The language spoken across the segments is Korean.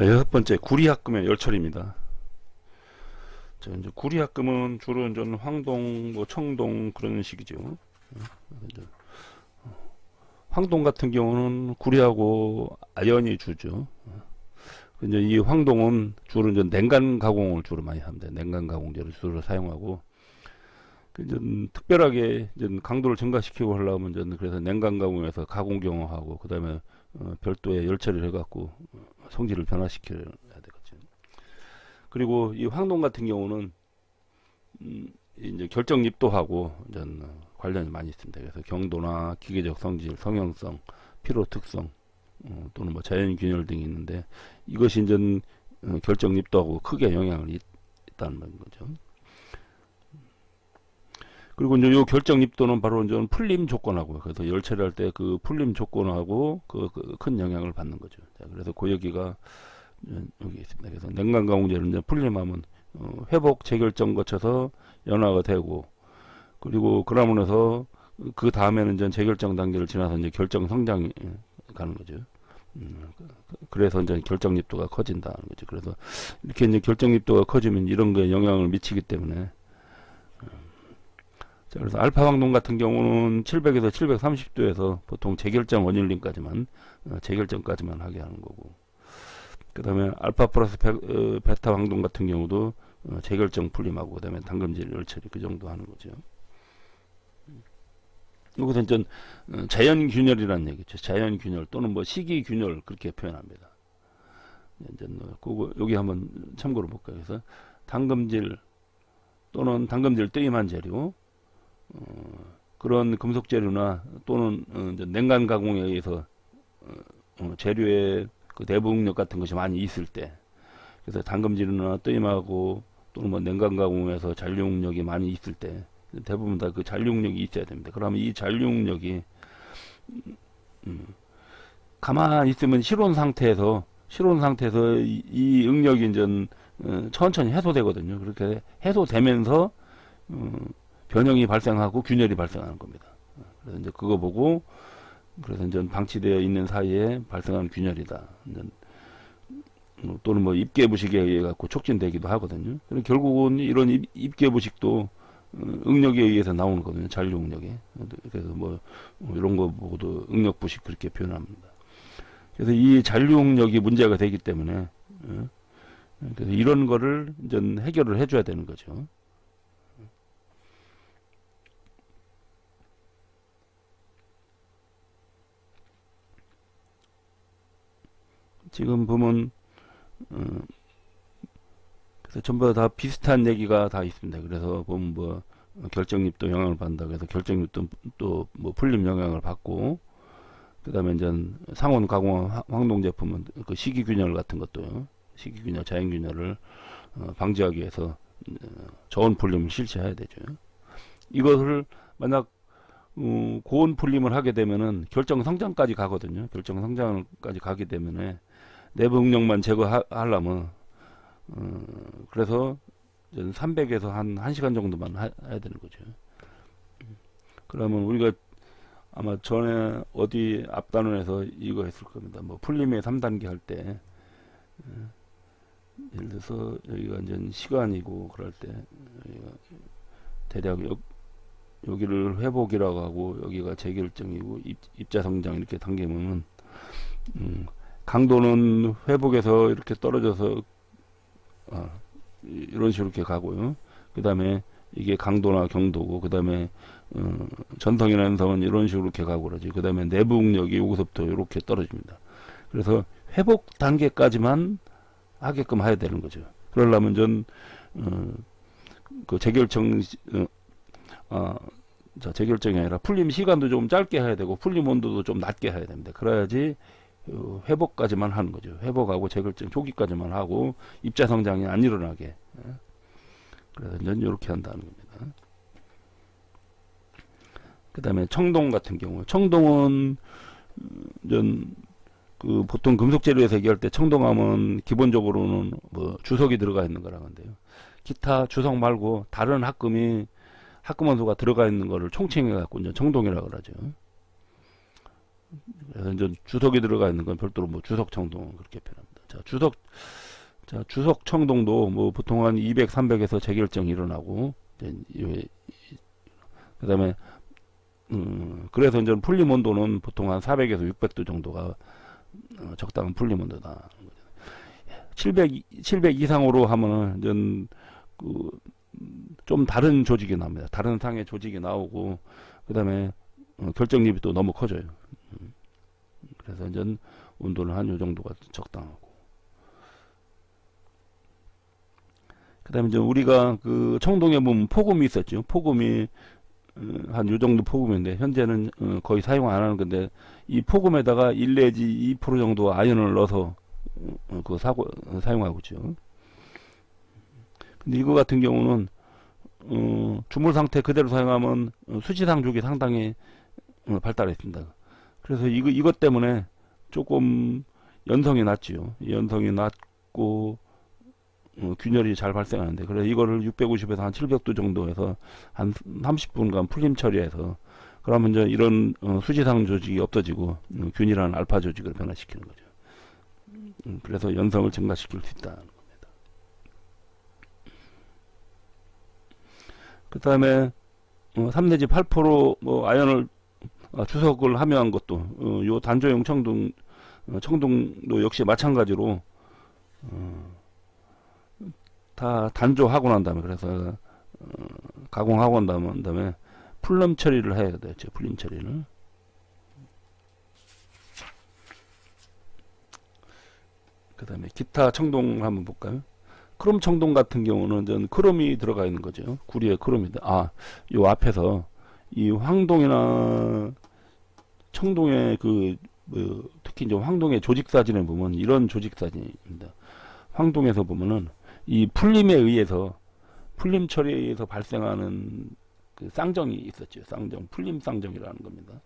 자, 여섯 번째 구리학금의 열철입니다. 자, 이제 구리학금은 주로 이제 황동, 뭐 청동 그런 식이죠. 황동 같은 경우는 구리하고 아연이 주죠. 어. 이제 이 황동은 주로 이제 냉간 가공을 주로 많이 합니다. 냉간 가공제를 주로 사용하고 그 이제 특별하게 이제 강도를 증가시키고 하려면 이제 그래서 냉간 가공에서 가공 경화하고 그다음에 어, 별도의 열 처리를 해갖고 어, 성질을 변화시켜야 되겠죠. 그리고 이 황동 같은 경우는 음, 이제 결정 입도하고 이제 관련이 많이 있습니다. 그래서 경도나 기계적 성질, 성형성, 피로 특성 어, 또는 뭐 자연 균열 등이 있는데 이것이 이제 어, 결정 입도하고 크게 영향을 있, 있다는 거죠. 그리고 이제 요 결정 입도는 바로 이제 풀림 조건하고 그래서 열처리할 때 그 풀림 조건하고 그 큰 영향을 받는 거죠. 자, 그래서 고여기가 여기 있습니다. 그래서 냉간 가공제를 이제 풀림하면 어, 회복 재결정 거쳐서 연화가 되고 그리고 그러고 나서 그 다음에는 이제 재결정 단계를 지나서 이제 결정 성장이 가는 거죠. 음, 그래서 이제 결정 립도가 커진다는 거죠. 그래서 이렇게 이제 결정 립도가 커지면 이런 거에 영향을 미치기 때문에 자, 그래서 알파 황동 같은 경우는 700에서 730도에서 보통 재결정 원일림까지만 어, 재결정까지만 하게 하는 거고 그 다음에 알파 플러스 베, 어, 베타 황동 같은 경우도 어, 재결정 풀림하고 그 다음에 당금질 열처리 그 정도 하는 거죠. 이것은 전 어, 자연 균열이라는 얘기죠. 자연 균열 또는 뭐 시기 균열 그렇게 표현합니다. 이제 뭐 그거 여기 한번 참고로 볼까요? 그래서 당금질 또는 당금질 뜨임한 재료 어, 그런 금속 재료나 또는 어, 냉간 가공에 의해서 어, 어, 재료의 그 내부응력 같은 것이 많이 있을 때 그래서 당금질이나 뜨임하고 또는 뭐 냉간 가공에서 잔류응력이 많이 있을 때 대부분 다 그 잔류응력이 있어야 됩니다. 그러면 이 잔류응력이 음, 음, 가만히 있으면 실온 상태에서 실온 상태에서 이, 이 응력이 이제 어, 천천히 해소되거든요. 그렇게 해소되면서 어, 변형이 발생하고 균열이 발생하는 겁니다. 그래서 이제 그거 보고 그래서 이제 방치되어 있는 사이에 발생한 균열이다. 뭐 또는 뭐 입계 부식에 의해 갖고 촉진되기도 하거든요. 그리고 결국은 이런 입, 입계 부식도 어, 응력에 의해서 나오는 거거든요. 잔류 응력에. 그래서 뭐, 뭐 이런 거 보고도 응력 부식 그렇게 표현합니다. 그래서 이 잔류 응력이 문제가 되기 때문에 어, 그래서 이런 거를 이제 해결을 해줘야 되는 거죠. 지금 보면 어, 그래서 전부 다 비슷한 얘기가 다 있습니다. 그래서 보면 뭐 결정립도 영향을 받는다. 그래서 결정립도 또 뭐 풀림 영향을 받고 그다음에 이제 상온 가공 황동 제품은 그 식이 균열 같은 것도요. 식이 균열, 자연 균열을 어, 방지하기 위해서 어, 저온 풀림을 실시해야 되죠. 이것을 만약 어, 고온 풀림을 하게 되면은 결정 성장까지 가거든요. 결정 성장까지 가게 되면은 내부 응력만 제거하려면 어, 그래서 300에서 한 1시간 정도만 하, 해야 되는 거죠. 그러면 우리가 아마 전에 어디 앞단원에서 이거 했을 겁니다. 뭐 풀림의 3단계 할 때 예를 들어서 여기가 이제 시간이고 그럴 때 여기가 대략 여, 여기를 회복이라고 하고 여기가 재결정이고 입, 입자 성장 이렇게 당기면 음, 강도는 회복에서 이렇게 떨어져서 어, 이런 식으로 이렇게 가고요. 그 다음에 이게 강도나 경도고 그 다음에 어, 전성이나 연성은 이런 식으로 이렇게 가고 그러지. 그 다음에 내부 응력이 여기서부터 이렇게 떨어집니다. 그래서 회복 단계까지만 하게끔 해야 되는 거죠. 그러려면 전 어, 그 재결정 어, 어, 자, 재결정이 아니라 풀림 시간도 좀 짧게 해야 되고 풀림 온도도 좀 낮게 해야 됩니다. 그래야지 어, 회복까지만 하는 거죠. 회복하고 재결정 초기까지만 하고 입자 성장이 안 일어나게. 예. 그래서 이제 이렇게 한다는 겁니다. 그 다음에 청동 같은 경우, 청동은 전 그 보통 금속 재료에서 얘기할 때 청동하면 기본적으로는 뭐 주석이 들어가 있는 거라 는데요. 기타 주석 말고 다른 합금이 합금 원소가 들어가 있는 거를 총칭해 갖고 이제 청동이라고 그러죠. 그래서 이제 주석이 들어가 있는 건 별도로 뭐 주석 청동 그렇게 표현합니다. 자, 주석 자, 주석 청동도 뭐 보통 한 200, 300에서 재결정이 일어나고 그다음에 음, 그래서 이제 풀림 온도는 보통 한 400에서 600도 정도가 어, 적당한 풀림 온도다. 700, 700 이상으로 하면은 이제 그, 음, 좀 다른 조직이 나옵니다. 다른 상의 조직이 나오고, 그 다음에 어, 결정립이 또 너무 커져요. 음. 그래서 이제 온도는 한 요 정도가 적당하고. 그 다음에 이제 우리가 그 청동에 보면 폭음이 있었죠. 폭음이 어, 한요 정도 폭음인데, 현재는 어, 거의 사용 안 하는 건데, 이 폭음에다가 1 내지 2% 정도 아연을 넣어서 어, 그 사고, 어, 사용하고 있죠. 근데 이거 같은 경우는 어, 주물 상태 그대로 사용하면 어, 수지상 쪽이 상당히 어, 발달했습니다. 그래서 이거 이것 때문에 조금 연성이 낮지요. 이 연성이 낮고 어, 균열이 잘 발생하는데 그래서 이거를 650에서 한 700도 정도에서 한 30분간 풀림 처리해서 그러면 이제 이런 어, 수지상 조직이 없어지고 음, 균이라는 알파 조직을 변화시키는 거죠. 음, 그래서 연성을 증가시킬 수 있다. 그 다음에 어, 3 내지 8%뭐 아연을 아, 주석을 함유한 것도 어, 요 단조용 청동 어, 청동도 역시 마찬가지로 어, 다 단조하고 난 다음에 그래서 어, 가공하고 난 다음에, 풀름 처리를 해야 되죠 풀림 처리를 그 다음에 기타 청동 한번 볼까요? 크롬 청동 같은 경우는 전 크롬이 들어가 있는 거죠. 구리에 크롬이. 아, 요 앞에서 이 황동이나 청동의 그, 뭐, 특히 이제 황동의 조직 사진에 보면 이런 조직 사진입니다. 황동에서 보면은 이 풀림에 의해서 풀림 처리에 의해서 발생하는 그 쌍정이 있었죠. 쌍정, 풀림 쌍정이라는 겁니다.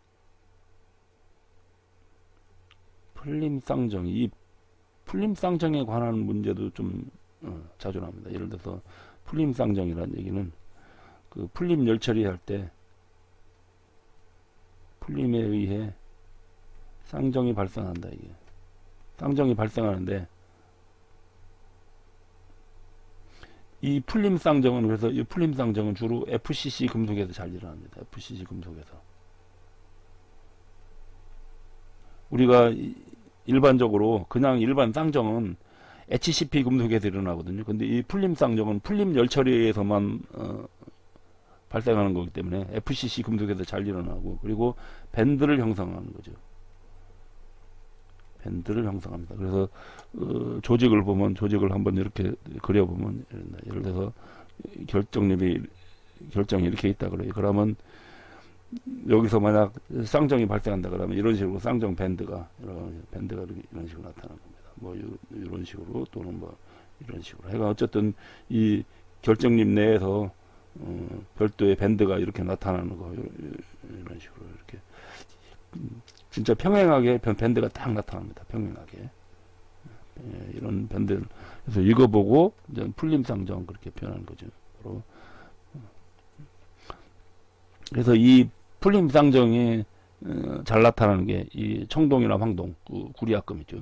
풀림 쌍정, 이 풀림 쌍정에 관한 문제도 좀 어, 자주 나옵니다. 예를 들어서 풀림 쌍정이라는 얘기는 그 풀림 열 처리 할 때 풀림에 의해 쌍정이 발생한다 이게 쌍정이 발생하는데 이 풀림 쌍정은 그래서 이 풀림 쌍정은 주로 FCC 금속에서 잘 일어납니다. FCC 금속에서 우리가 이- 일반적으로 그냥 일반 쌍정은 HCP 금속에서 일어나거든요. 근데 이 풀림 쌍정은 풀림 열 처리에서만 어, 발생하는 거기 때문에 FCC 금속에서 잘 일어나고 그리고 밴드를 형성하는 거죠. 밴드를 형성합니다. 그래서 어, 조직을 보면 조직을 한번 이렇게 그려보면 예를 들어서 결정립이 결정이 이렇게 있다 그래요. 그러면 여기서 만약 쌍정이 발생한다 그러면 이런 식으로 쌍정 밴드가 이런 밴드가 이런 식으로 나타나는 겁니다. 뭐 요- 이런 식으로 또는 뭐 이런 식으로 해가 어쨌든 이 결정립 내에서 어, 별도의 밴드가 이렇게 나타나는 거 이런 식으로 이렇게 음, 진짜 평행하게 밴- 밴드가 딱 나타납니다. 평행하게 예, 이런 밴드 그래서 이거 보고 이제 풀림상정 그렇게 표현하는 거죠. 그래서 이 풀림상정이 어, 잘 나타나는 게 이 청동이나 황동, 그 구리압금이죠.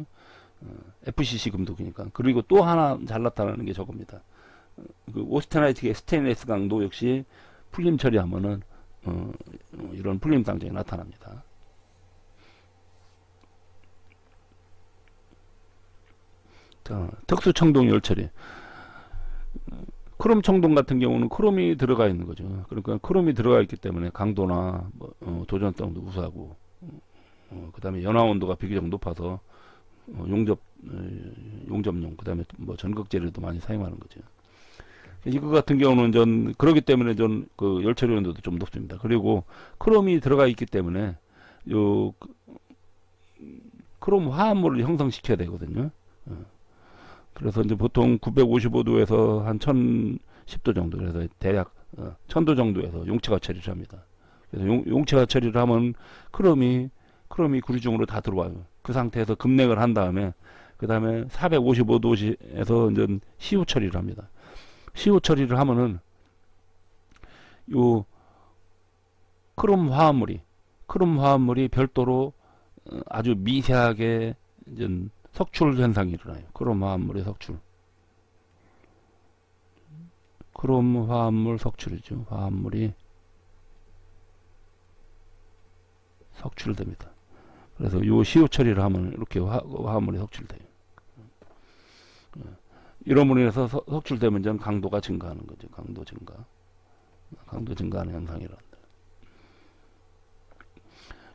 어, FCC 금속이니까. 그리고 또 하나 잘 나타나는 게 저겁니다. 어, 그 오스테나이트의 스테인레스 강도 역시 풀림 처리하면은 어, 어, 이런 풀림 상정이 나타납니다. 자, 특수 청동 열 처리. 어, 크롬 청동 같은 경우는 크롬이 들어가 있는 거죠. 그러니까 크롬이 들어가 있기 때문에 강도나 뭐, 어, 도전성도 우수하고, 어, 그 다음에 연화 온도가 비교적 높아서 어, 용접 어, 용접용 그 다음에 뭐 전극 재료도 많이 사용하는 거죠. 이거 같은 경우는 전 그러기 때문에 전 그 열처리 온도도 좀 높습니다. 그리고 크롬이 들어가 있기 때문에 요 그- 크롬 화합물을 형성시켜야 되거든요. 어. 그래서 이제 보통 955도에서 한 1010도 정도 그래서 대략 어, 1000도 정도에서 용체화 처리를 합니다. 그래서 용, 용체화 처리를 하면 크롬이 크롬이 구리 중으로 다 들어와요. 그 상태에서 급냉을 한 다음에 그 다음에 455도에서 이제 시후 처리를 합니다. 시후 처리를 하면은 요 크롬 화합물이 크롬 화합물이 별도로 어, 아주 미세하게 이제 석출 현상이 일어나요. 크롬 화합물의 석출. 크롬 화합물 석출이죠. 화합물이 석출됩니다. 그래서 요 시효 처리를 하면 이렇게 화, 화합물이 석출돼요. 이러므로 인해서 서- 석출되면 전 강도가 증가하는 거죠. 강도 증가. 강도 증가하는 현상이란다.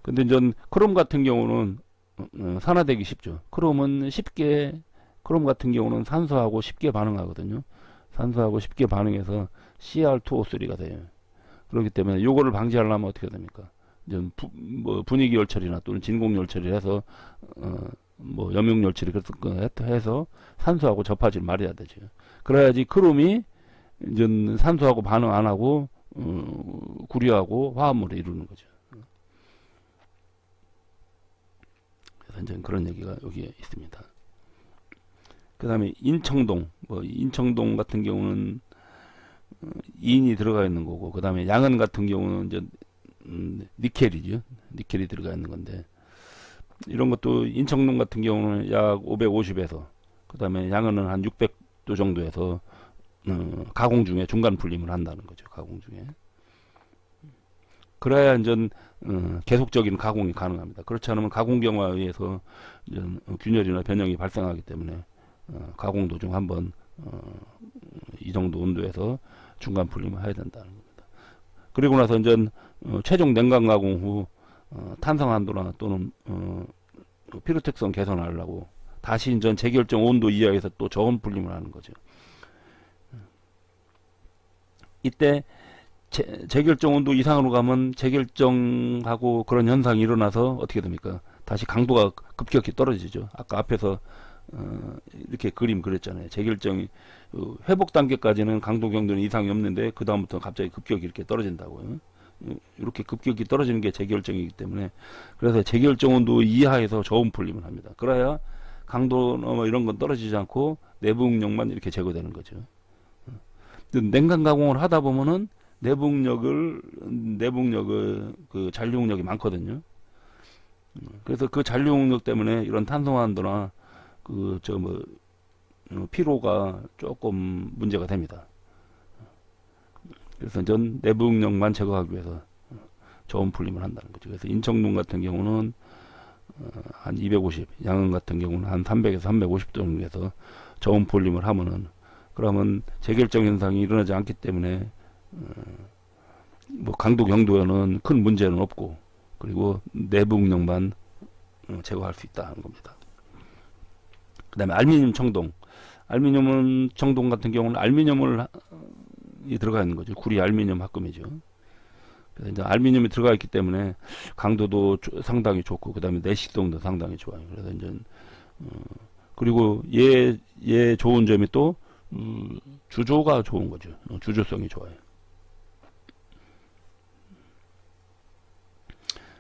근데 전 크롬 같은 경우는 어, 산화되기 쉽죠. 크롬은 쉽게 크롬 같은 경우는 산소하고 쉽게 반응하거든요. 산소하고 쉽게 반응해서 CR2O3가 돼요. 그렇기 때문에 요거를 방지하려면 어떻게 됩니까? 이제 부, 뭐 분위기 열처리나 또는 진공 열처리를 해서 어, 뭐 염용 열처리 그래서 그 해서 산소하고 접하지 말아야 되죠. 그래야지 크롬이 이제 산소하고 반응 안 하고 어, 구리하고 화합물을 이루는 거죠. 그래서 이제 그런 얘기가 여기에 있습니다. 그 다음에 인청동, 뭐 인청동 같은 경우는 어, 인이 들어가 있는 거고, 그 다음에 양은 같은 경우는 이제 음, 니켈이죠. 니켈이 들어가 있는 건데 이런 것도 인청동 같은 경우는 약 550에서 그 다음에 양은은 한 600도 정도에서 어, 가공 중에 중간 분림을 한다는 거죠. 가공 중에. 그래야 이제 어, 계속적인 가공이 가능합니다. 그렇지 않으면 가공 경화에 의해서 어, 균열이나 변형이 발생하기 때문에 어, 가공 도중 한번 어, 이 정도 온도에서 중간 분림을 해야 된다는 겁니다. 그리고 나서 이제 어, 최종 냉각 가공 후 어, 탄성 한도나 또는 어, 그 피로택성 개선하려고 다시 이제 재결정 온도 이하에서 또 저온 분림을 하는 거죠. 이때 재, 재결정 온도 이상으로 가면 재결정하고 그런 현상이 일어나서 어떻게 됩니까? 다시 강도가 급격히 떨어지죠. 아까 앞에서 어, 이렇게 그림 그렸잖아요. 재결정이 어, 회복 단계까지는 강도 경도는 이상이 없는데 그 다음부터 갑자기 급격히 이렇게 떨어진다고요. 어, 이렇게 급격히 떨어지는 게 재결정이기 때문에 그래서 재결정 온도 이하에서 저온 풀림을 합니다. 그래야 강도나 뭐 이런 건 떨어지지 않고 내부 응력만 이렇게 제거되는 거죠. 냉각 가공을 하다 보면은 내부 응력을 내부 응력의 그 잔류 응력이 많거든요. 그래서 그 잔류 응력 때문에 이런 탄성한도나 그 저 뭐 피로가 조금 문제가 됩니다. 그래서 전 내부 응력만 제거하기 위해서 저온 풀림을 한다는 거죠. 그래서 인청동 같은 경우는 어, 한 250, 양은 같은 경우는 한 300에서 350 정도에서 저온 풀림을 하면은 그러면 재결정 현상이 일어나지 않기 때문에 어, 뭐 강도 경도에는 큰 문제는 없고 그리고 내부 응력만 어, 제거할 수 있다는 겁니다. 그 다음에 알미늄 청동, 알미늄은 청동 같은 경우는 알미늄을 하- 이 들어가 있는 거죠. 구리 알미늄 합금이죠. 그래서 이제 알미늄이 들어가 있기 때문에 강도도 조- 상당히 좋고 그다음에 내식성도 상당히 좋아요. 그래서 이제 어, 그리고 얘, 얘 좋은 점이 또 음, 주조가 좋은 거죠. 어, 주조성이 좋아요.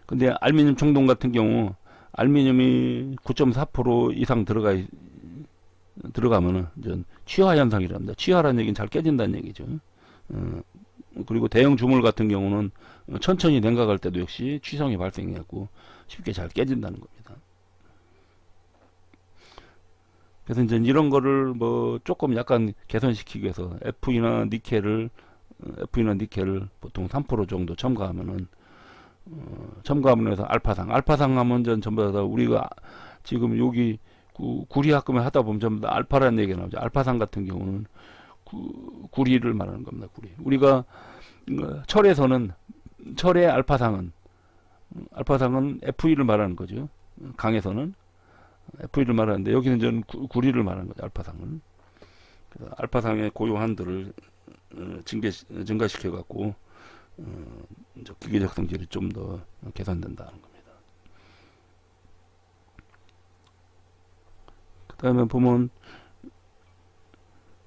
근데 알미늄 청동 같은 경우 알미늄이 9.4% 이상 들어가 있- 들어가면은 이제 취화 현상이랍니다. 취화라는 얘기는 잘 깨진다는 얘기죠. 어, 그리고 대형 주물 같은 경우는 천천히 냉각할 때도 역시 취성이 발생해갖고 쉽게 잘 깨진다는 겁니다. 그래서 이제 이런 거를 뭐 조금 약간 개선시키기 위해서 F이나 니켈을 어, F이나 니켈을 보통 3% 정도 첨가하면은 어, 첨가하면 해서 알파상 알파상 하면 전 전부 다 우리가 지금 여기 구, 구리 합금을 하다 보면 전부 다 알파라는 얘기가 나오죠. 알파상 같은 경우는 구, 구리를 말하는 겁니다. 구리. 우리가 어, 철에서는 철의 알파상은 음, 알파상은 F1을 말하는 거죠. 강에서는 F1을 말하는데 여기는 저는 구, 구리를 말하는 거죠. 알파상은. 그래서 알파상의 어, 증개 증가시켜 갖고 어, 기계적 성질이 좀 더 개선된다는 겁니다. 그 다음에 보면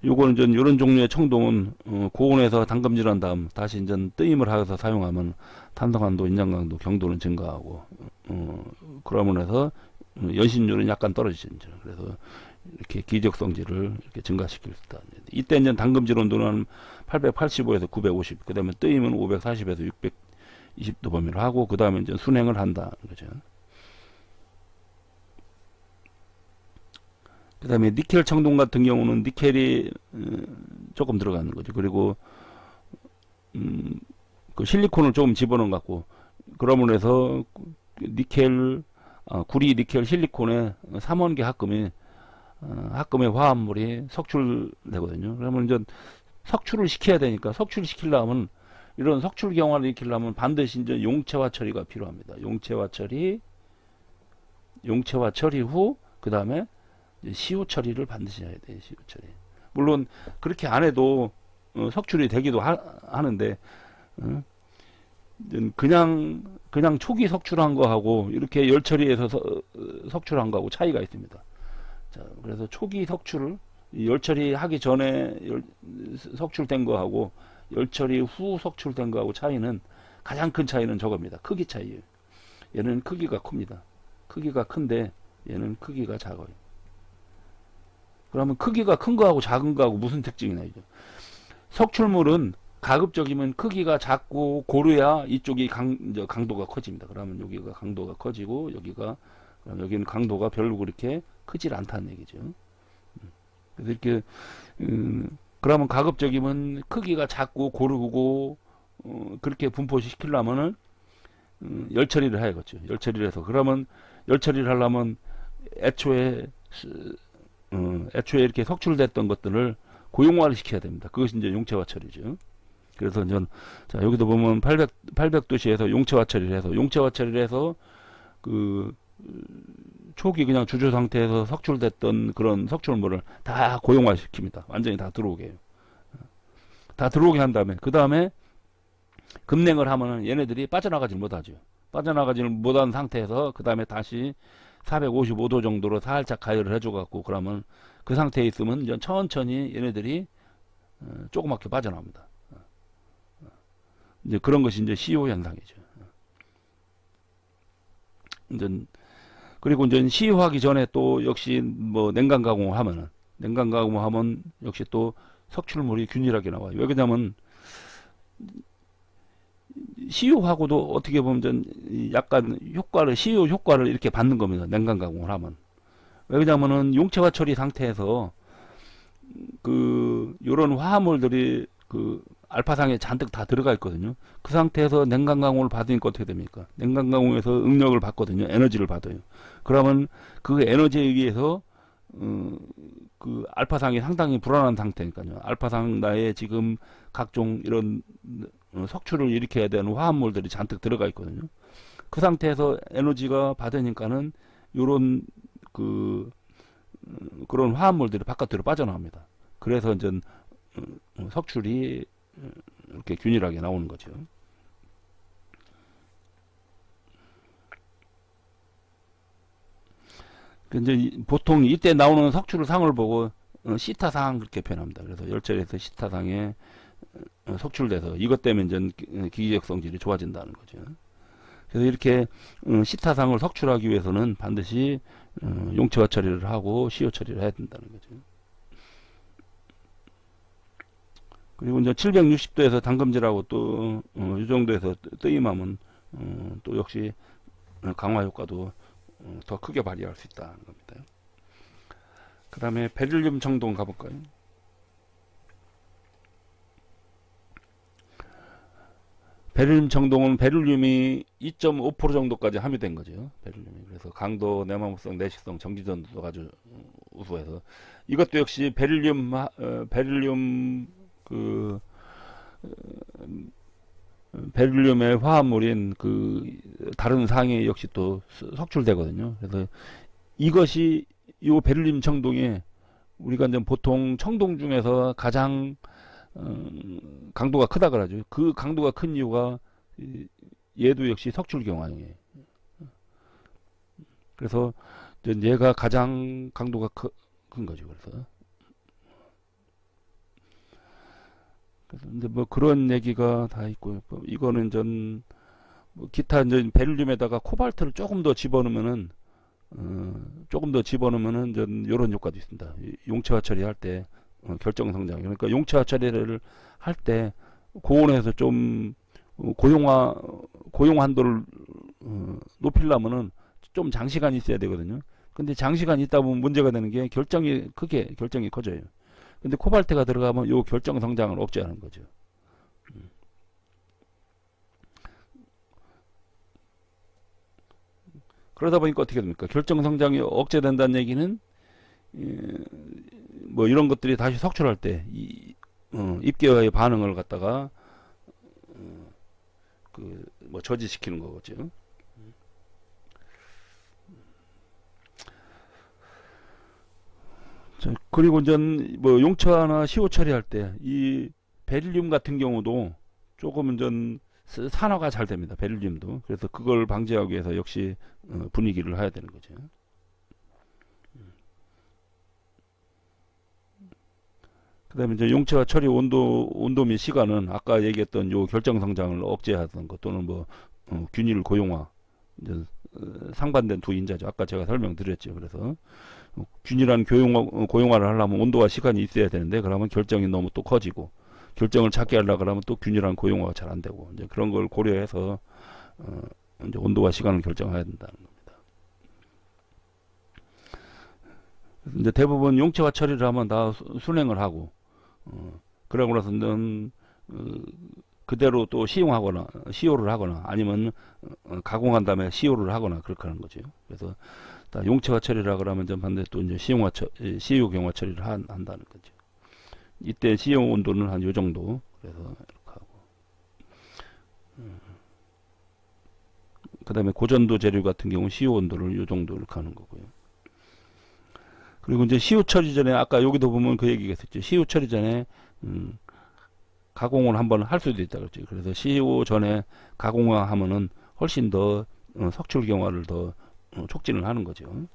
요거는 이제 이런 종류의 청동은 어, 고온에서 담금질한 다음 다시 이제 뜨임을 해서 사용하면 탄성한도, 인장강도, 경도는 증가하고 어, 그러면 해서 어, 연신율은 약간 떨어지죠. 그래서 이렇게 기적 성질을 이렇게 증가시킬 수 있다. 이때 이제 담금질 온도는 885에서 950, 그 다음에 뜨임은 540에서 620도 범위를 하고 그 다음에 이제 순행을 한다는 거죠. 그 다음에 니켈 청동 같은 경우는 니켈이 음, 조금 들어가는 거죠. 그리고 음, 그 실리콘을 조금 집어넣은 것 같고 그러므로 해서 니켈 어, 구리 니켈 실리콘에 삼원계 합금이 어, 합금의 화합물이 석출되거든요. 그러면 이제 석출을 시켜야 되니까 석출 시키려면 이런 석출 경화를 일으키려면 반드시 이제 용체화 처리가 필요합니다. 용체화 처리, 용체화 처리 후 그 다음에 시효 처리를 반드시 해야 돼요. 시효 처리. 물론 그렇게 안 해도 어, 석출이 되기도 하, 하는데 어, 그냥 그냥 초기 석출한 거하고 이렇게 열 처리해서 석출한 거하고 차이가 있습니다. 자, 그래서 초기 석출을 이열 처리하기 전에 열, 석출된 거하고 열 처리 후 석출된 거하고 차이는 가장 큰 차이는 저겁니다. 크기 차이예요. 얘는 크기가 큽니다. 크기가 큰데 얘는 크기가 작아요. 그러면 크기가 큰 거하고 작은 거하고 무슨 특징이 나죠? 석출물은 가급적이면 크기가 작고 고르야 이쪽이 강, 강도가 커집니다. 그러면 여기가 강도가 커지고 여기가 그럼 여기는 강도가 별로 그렇게 크질 않다는 얘기죠. 음. 그래서 이렇게 음, 그러면 가급적이면 크기가 작고 고르고 어, 그렇게 분포시키려면은 음, 열 처리를 해야겠죠. 열 처리를 해서 그러면 열 처리를 하려면 애초에 스- 어, 애초에 이렇게 석출됐던 것들을 고용화를 시켜야 됩니다. 그것이 이제 용체화 처리죠. 그래서 이제 자 여기도 보면 800 800도시에서 용체화 처리를 해서 용체화 처리를 해서 그 초기 그냥 주조 상태에서 석출됐던 그런 석출물을 다 고용화 시킵니다. 완전히 다 들어오게 해요. 다 들어오게 한 다음에 그 다음에 급냉을 하면은 얘네들이 빠져나가질 못하죠. 빠져나가질 못한 상태에서 그 다음에 다시 455도 정도로 살짝 가열을 해줘 갖고 그러면 그 상태에 있으면 이제 천천히 얘네들이 어, 조그맣게 빠져나옵니다. 이제 그런 것이 이제 CO 현상이죠. 이제 그리고 이제 시효하기 전에 또 역시 뭐 냉간 가공하면은 냉간 가공하면 역시 또 석출물이 균일하게 나와요. 왜 그러냐면 시효하고도 어떻게 보면 좀 약간 효과를 시효 효과를 이렇게 받는 겁니다. 냉간 가공을 하면 왜 그러냐면은 용체화 처리 상태에서 그 요런 화합물들이 그 알파상에 잔뜩 다 들어가 있거든요. 그 상태에서 냉간 가공을 받으니까 어떻게 됩니까? 냉간 가공에서 응력을 받거든요. 에너지를 받아요. 그러면 그 에너지에 의해서 어, 그 알파상이 상당히 불안한 상태니까요. 알파상 나에 지금 각종 이런 어, 석출을 일으켜야 되는 화합물들이 잔뜩 들어가 있거든요. 그 상태에서 에너지가 받으니까는 요런 그 어, 그런 화합물들이 바깥으로 빠져나옵니다. 그래서 이제 어, 석출이 어, 이렇게 균일하게 나오는 거죠. 이제 이- 보통 이때 나오는 석출 상을 보고 어, 시타상 그렇게 표현합니다. 그래서 열절에서 시타상에 어, 석출돼서 이것 때문에 이제 기- 기계적 성질이 좋아진다는 거죠. 그래서 이렇게 어, 시타상을 석출하기 위해서는 반드시 어, 용체화 처리를 하고 시효 처리를 해야 된다는 거죠. 그리고 이제 760도에서 담금질하고 또, 어, 이 정도에서 뜨- 뜨임하면, 어, 또 역시 어, 강화 효과도 어, 더 크게 발휘할 수 있다는 겁니다. 그 다음에 베릴륨 청동 가볼까요? 베릴륨 청동은 베릴륨이 2.5% 정도까지 함유된 거죠. 베릴륨이. 그래서 강도, 내마모성, 내식성, 전기전도 아주 어, 우수해서 이것도 역시 베릴륨, 하- 어, 베릴륨 그 어, 베릴륨의 화합물인 그 다른 상에 역시 또 스- 석출되거든요. 그래서 이것이 이 베릴륨 청동에 우리가 이제 보통 청동 중에서 가장 어, 강도가 크다 그러죠. 그 강도가 큰 이유가 이- 얘도 역시 석출 경화용이에요. 그래서 이제 얘가 가장 강도가 크, 큰 거죠. 그래서 그래서 뭐 그런 얘기가 다 있고요. 뭐 이거는 전 뭐 기타 이제 베릴륨에다가 코발트를 조금 더 집어넣으면은 어, 조금 더 집어넣으면은 전 이런 효과도 있습니다. 이 용체화 처리할 때 어, 결정 성장. 그러니까 용체화 처리를 할 때 고온에서 좀 어, 고용화 고용 한도를 어, 높이려면은 좀 장시간 있어야 되거든요. 근데 장시간 있다 보면 문제가 되는 게 결정이 크게 결정이 커져요. 근데 코발트가 들어가면 요 결정 성장을 억제하는 거죠. 음. 그러다 보니까 어떻게 됩니까? 결정 성장이 억제된다는 얘기는 예, 뭐 이런 것들이 다시 석출할 때 이, 어, 입계와의 반응을 갖다가 어, 그뭐 저지시키는 거겠죠. 자, 그리고 이제 뭐 용처나 시호 처리 할 때 이 베릴륨 같은 경우도 조금 전 산화가 잘 됩니다. 베릴륨도. 그래서 그걸 방지하기 위해서 역시 어, 분위기를 해야 되는 거죠. 그다음에 이제 용체와 처리 온도 온도 및 시간은 아까 얘기했던 요 결정 성장을 억제하던 것 또는 뭐 어, 균일 고용화 이제 어, 상반된 두 인자죠. 아까 제가 설명드렸죠. 그래서 어, 균일한 교용화, 어, 고용화를 하려면 온도와 시간이 있어야 되는데 그러면 결정이 너무 또 커지고 결정을 찾게 하려 그러면 또 균일한 고용화가 잘 안 되고 이제 그런 걸 고려해서 어, 이제 온도와 시간을 결정해야 된다는 겁니다. 이제 대부분 용체화 처리를 하면 다 수- 순행을 하고 어, 그러고 나서는 어, 그대로 또 시용하거나 시효를 하거나 아니면 어, 가공한 다음에 시효를 하거나 그렇게 하는 거죠. 그래서 다 용체화 처리라 그러면 좀 반대 또 이제 시용화 처 에, 시효 경화 처리를 한, 한다는 거죠. 이때 시용 온도는 한 요 정도 그래서 이렇게 하고 음. 그다음에 고전도 재료 같은 경우 시효 온도를 요 정도 이렇게 하는 거고요. 그리고 이제 시효 처리 전에 아까 여기도 보면 그 얘기가 있었죠. 시효 처리 전에 음, 가공을 한번 할 수도 있다 그랬죠. 그래서 시효 전에 가공하면은 훨씬 더 어, 석출 경화를 더 어, 촉진을 하는 거죠.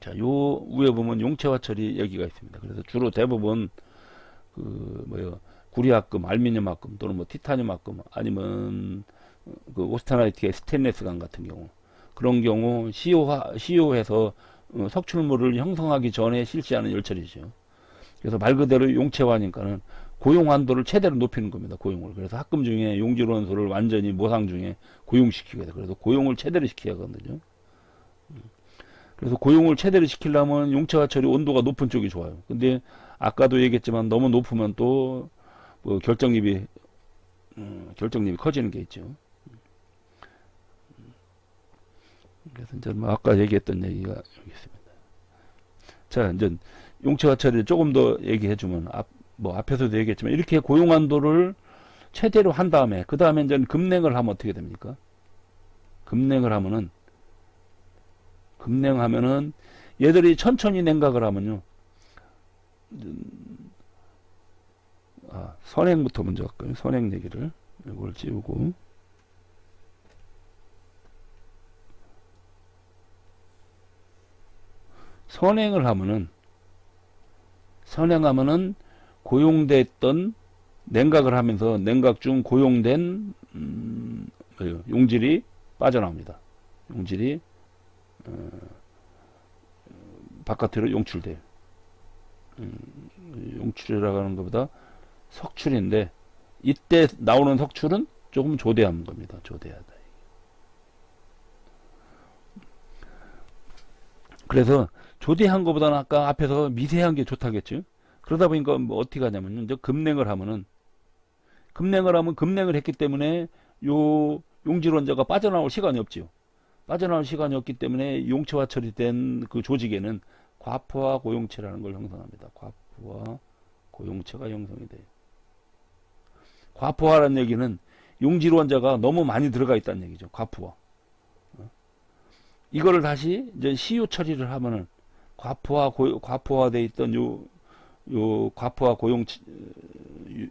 자, 요 위에 보면 용체화 처리 얘기가 있습니다. 그래서 주로 대부분 그 뭐요 구리압금, 알미늄압금 또는 뭐 티타늄압금 아니면 어, 그 오스타나이트의 스테인레스관 같은 경우 그런 경우 시효화 시효해서 어, 석출물을 형성하기 전에 실시하는 열처리죠. 그래서 말 그대로 용체화니까는 고용 한도를 최대로 높이는 겁니다. 고용을. 그래서 합금 중에 용질 원소를 완전히 모상 중에 고용시키게 돼. 그래서 고용을 최대로 시켜야 하거든요. 음. 그래서 고용을 최대로 시키려면 용체화 처리 온도가 높은 쪽이 좋아요. 근데 아까도 얘기했지만 너무 높으면 또 뭐 결정립이 음, 결정립이 커지는 게 있죠. 그래서 이제 뭐 아까 얘기했던 얘기가 여기 있습니다. 자, 이제 용체화 처리를 조금 더 얘기해 주면 앞, 뭐 앞에서도 얘기했지만 이렇게 고용 한도를 최대로 한 다음에 그 다음에 이제 급냉을 하면 어떻게 됩니까? 급냉을 하면은 급냉하면은 얘들이 천천히 냉각을 하면요. 음, 아, 선행부터 먼저 할까요? 선행 얘기를 이걸 지우고 선행을 하면은 선행하면은 고용됐던 냉각을 하면서 냉각 중 고용된 음? 용질이 빠져나옵니다. 용질이 어, 바깥으로 용출돼요. 음, 용출이라고 하는 것보다 석출인데 이때 나오는 석출은 조금 조대한 겁니다. 조대하다. 그래서 조대한 것보다는 아까 앞에서 미세한 게 좋다겠죠. 그러다 보니까 뭐 어떻게 하냐면 이제 급냉을 하면은 급냉을 하면 급냉을 했기 때문에 요 용질 원자가 빠져나올 시간이 없지요. 빠져나올 시간이 없기 때문에 용체화 처리된 그 조직에는 과포화 고용체라는 걸 형성합니다. 과포화 고용체가 형성이 돼요. 과포화라는 얘기는 용질 원자가 너무 많이 들어가 있다는 얘기죠. 과포화. 어? 이거를 다시 이제 시유 처리를 하면은 과포화 고, 과포화돼 있던 요, 요 과포화 고용 유-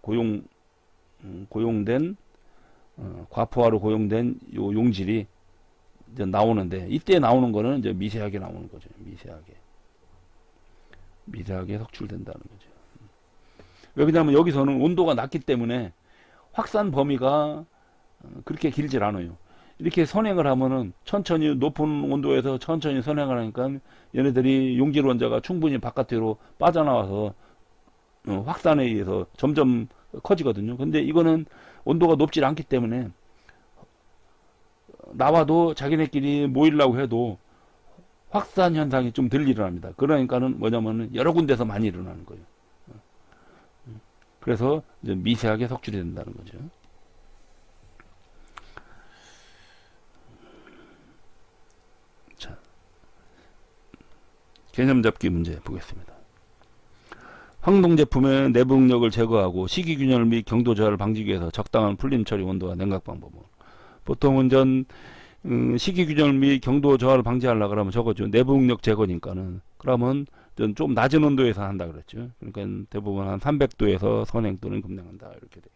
고용 음, 고용된 어, 과포화로 고용된 요 용질이 이제 나오는데 이때 나오는 거는 이제 미세하게 나오는 거죠. 미세하게 미세하게 석출된다는 거죠. 왜냐하면 여기서는 온도가 낮기 때문에 확산 범위가 어, 그렇게 길질 않아요. 이렇게 선행을 하면은 천천히 높은 온도에서 천천히 선행을 하니까 얘네들이 용질 원자가 충분히 바깥으로 빠져나와서 어, 확산에 의해서 점점 커지거든요. 근데 이거는 온도가 높지 않기 때문에 나와도 자기네끼리 모이려고 해도 확산 현상이 좀 덜 일어납니다. 그러니까는 뭐냐면은 여러 군데서 많이 일어나는 거예요. 그래서 이제 미세하게 석출이 된다는 거죠. 개념 잡기 문제 보겠습니다. 황동 제품의 내부 응력을 제거하고 식이 균열 및 경도 저하를 방지하기 위해서 적당한 풀림 처리 온도와 냉각 방법은 보통은 전 음, 식이 균열 및 경도 저하를 방지하려 그러면 저거죠. 내부 응력 제거니까는 그러면 전좀 낮은 온도에서 한다 그랬죠. 그러니까 대부분 한 300도에서 선행 또는 급냉한다 이렇게 돼.